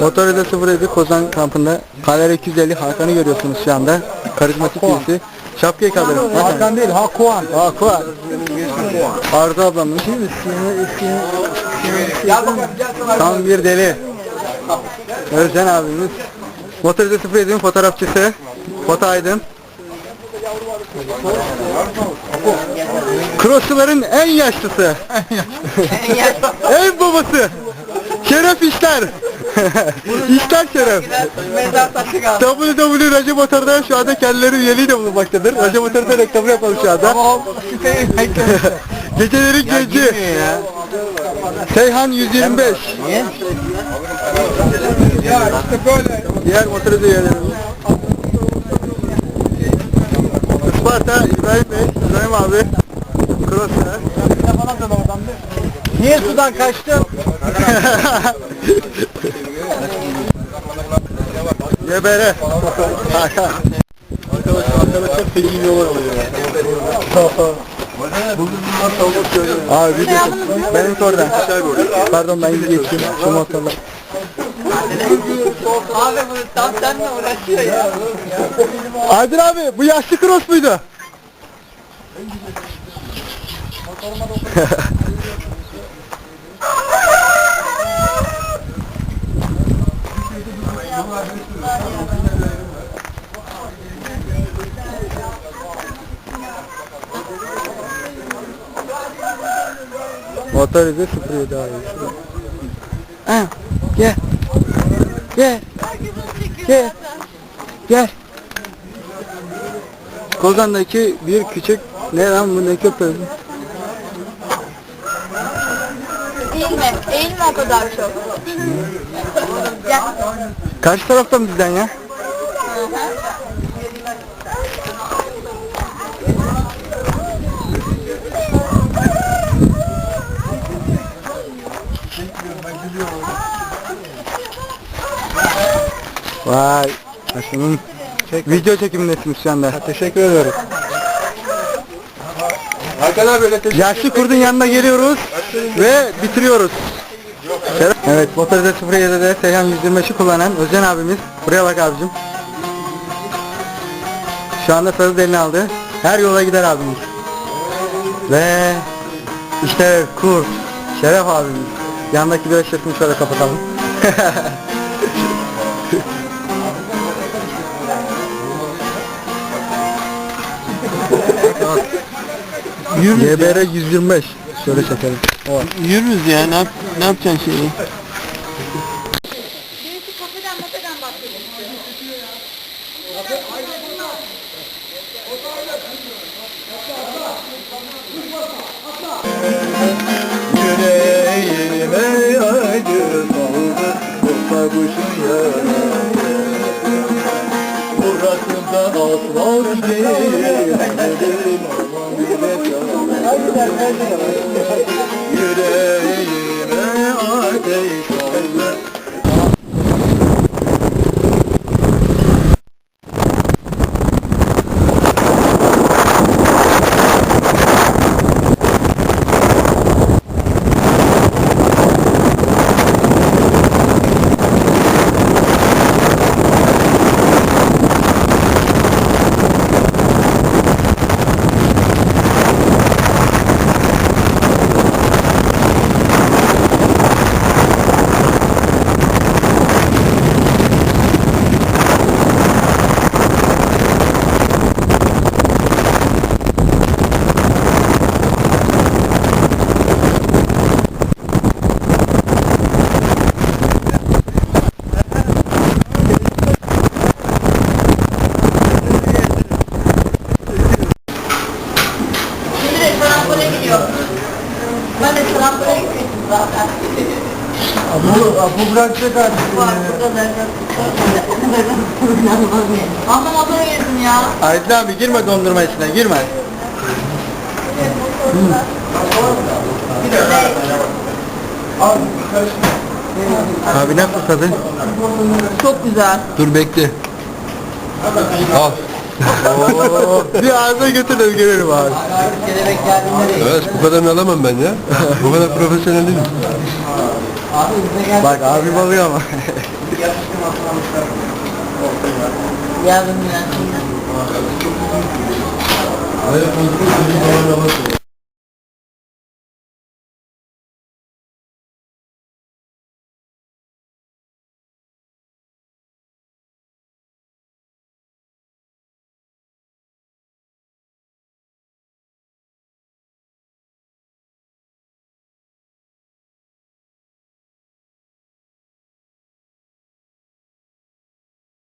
Motorada 07 Kozan kampında Kalere 250 Hakan'ı görüyorsunuz şu anda. Karizmatik birisi. Şapkayı kaldırın. Hakan değil, Hakuan. Hakan. Arda ablamın. Tam bir deli. Özcan abimiz. Motorada 07'nin fotoğrafçısı. Foto Aydın. Crossçuların en yaşlısı. en babası. Şeref işler. İşler şeref. Mezar taşı kaldı. www Raja Motor'da şu anda kendileri üyeliği de bulunmaktadır. Raja Motor'da reklamı yapalım şu anda. Gecelerin genci. Seyhan 125. Niye? Ya işte böyle. Diğer motor üyelerimiz. Isparta İbrahim Bey, İbrahim abi. Cross'lar. Niye sudan kaçtın? Hakan. Arkadaşlar arkadaşlar feci yiyorlar oluyor. Abi bir de benimki orada. Pardon ben geçeyim şu motorla. Abi bu tam seninle uğraşıyor ya. Aydın abi bu yaşlı cross muydu? Motor izi 07 abi. Ha, gel. Gel. Gel. Gel. Kozan'daki bir küçük ne lan bu ne köpeği? Eğilme, eğilme o kadar çok. Gel. Karşı tarafta mı bizden ya? Vay. Aşkımın video çekimindesiniz şu anda. teşekkür ederim. Hakan abi öyle Yaşlı kurdun yanına geliyoruz ve bitiriyoruz. Evet, motorda 07'de Seyhan 125'i kullanan Özcan abimiz. Buraya bak abicim. Şu anda sazı eline aldı. Her yola gider abimiz. Ve işte kurt, Şeref abimiz. Yandaki bir eşyasını şöyle kapatalım. YBR 125. Şöyle çekelim. Yürürüz ya, ne, yap, ne yapacaksın bahsediyor. Yüreğime acı saldı Kurtlar kuşun yarası Burasında aslan değil Dedim aman bir Yüreğime ateş saldı Şimdi de şarampole gidiyor. Ben de şarampole gitmiştim zaten. Bu, bırakacak artık. Var burada da. Ama motora girdim ya. Aydın abi girme dondurma içine girme. Abi nasıl tadı? Çok güzel. Dur bekle. Al. bir ağzına götür de görelim abi. Evet bu kadarını alamam ben ya. bu kadar profesyonel değilim. Abi hızlı gel. Bak abi balıyor ama. Yapıştım atlamışlar. Yardım ya. Hayır, kontrol edin. Bana da bakıyor.